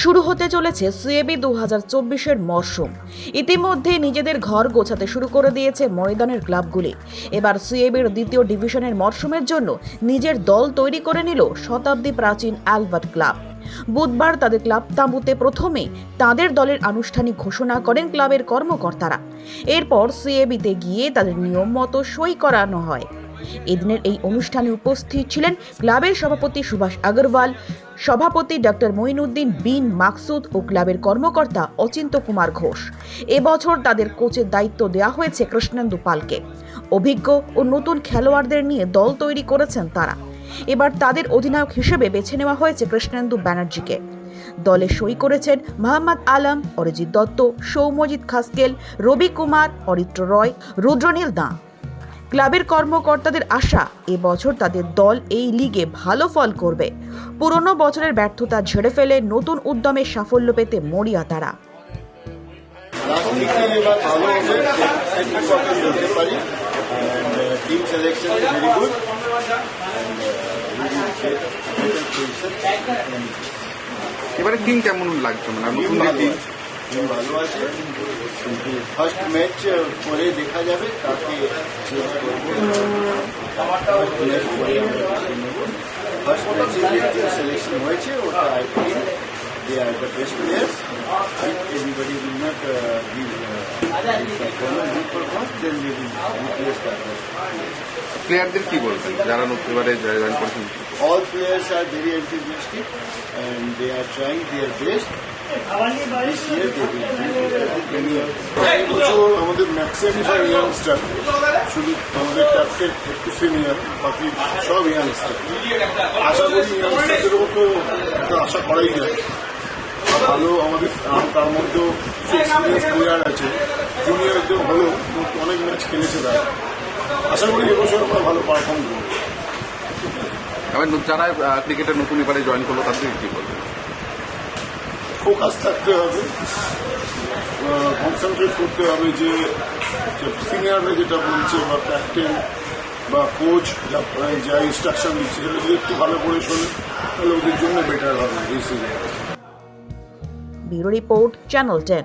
শুরু হতে চলেছে সুয়েবি দু হাজার চব্বিশের মরশুম। ইতিমধ্যে নিজেদের ঘর গোছাতে শুরু করে দিয়েছে ময়দানের ক্লাবগুলি। এবার সুয়েবির দ্বিতীয় ডিভিশনের মরশুমের জন্য নিজের দল তৈরি করে নিল শতাব্দী প্রাচীন অ্যালবার্ট ক্লাব। বুধবার তাদের ক্লাব তাঁবুতে প্রথমে তাদের দলের আনুষ্ঠানিক ঘোষণা করেন ক্লাবের কর্মকর্তারা। এরপর সিএবিতে গিয়ে তাদের নিয়ম মতো সই করানো হয়। এদিনের এই অনুষ্ঠানে উপস্থিত ছিলেন ক্লাবের সভাপতি সুভাষ আগরওয়াল, সভাপতি ডক্টর মঈনুদ্দিন বিন মাকসুদ ও ক্লাবের কর্মকর্তা অচিন্ত কুমার ঘোষ। এবছর তাদের কোচের দায়িত্ব দেওয়া হয়েছে কৃষ্ণেন্দু পালকে। অভিজ্ঞ ও নতুন খেলোয়াড়দের নিয়ে দল তৈরি করেছেন তারা। এবার তাদের অধিনায়ক হিসেবে বেছে নেওয়া হয়েছে কৃষ্ণেন্দু ব্যানার্জিকে। দলে সই করেছেন মোহাম্মদ আলম, অরিজিৎ দত্ত সৌম্যজিৎ খাসকেল, রবি কুমার, অরিত্র রয়, রুদ্রনীল দাঁ। ক্লাবের কর্মকর্তাদের আশা এবছর তাদের দল এই লিগে ভালো ফল করবে। পুরনো বছরের ব্যর্থতা ঝেড়ে ফেলে নতুন উদ্যমে সাফল্য পেতে মরিয়া তারা। এবার টিম কেমন লাগছে? মানে নতুন টিম টিম ভালো আছে। ফার্স্ট ম্যাচ পরে দেখা যাবে তাকে ফার্স্ট ম্যাচে হয়েছে ওটা they are the best players everybody will not that প্লেয়ারদের কি বলবেন যারা নতুন জয়েন করেছেন all players are very enthusiastic and they are trying their best. বছর আমাদের ম্যাক্সিমাম সব ইয়াংস্টার শুধু আমাদের ক্যাপ্টেন একটু সিনিয়র বাকি সব ইয়াংস্টার আশা করি ইয়াংস্টারদের উপর তো একটা আশা করাই যায়। ভালো আমাদের তার মধ্যেও এক্সপিরিয়েন্স প্লেয়ার আছে। জুনিয়রদের হলেও কিন্তু অনেক ম্যাচ খেলেছে তারা। আশা করি এবছর আমরা ভালো পারফর্ম করব। যারা ক্রিকেটে নতুন এবারে জয়েন করল তাদের কি বলবেন? ফোকাস থাকতে হবে। কনসেন্ট্রেট করতে হবে যে সিনিয়ররা যেটা বলছে বা ক্যাপ্টেন বা কোচ যা ইনস্ট্রাকশন দিচ্ছে সেটা যদি একটু ভালো করে শোনে তাহলে ওদের জন্য বেটার হবে, এই সিজনে ব্যুরো রিপোর্ট, চ্যানেল টেন।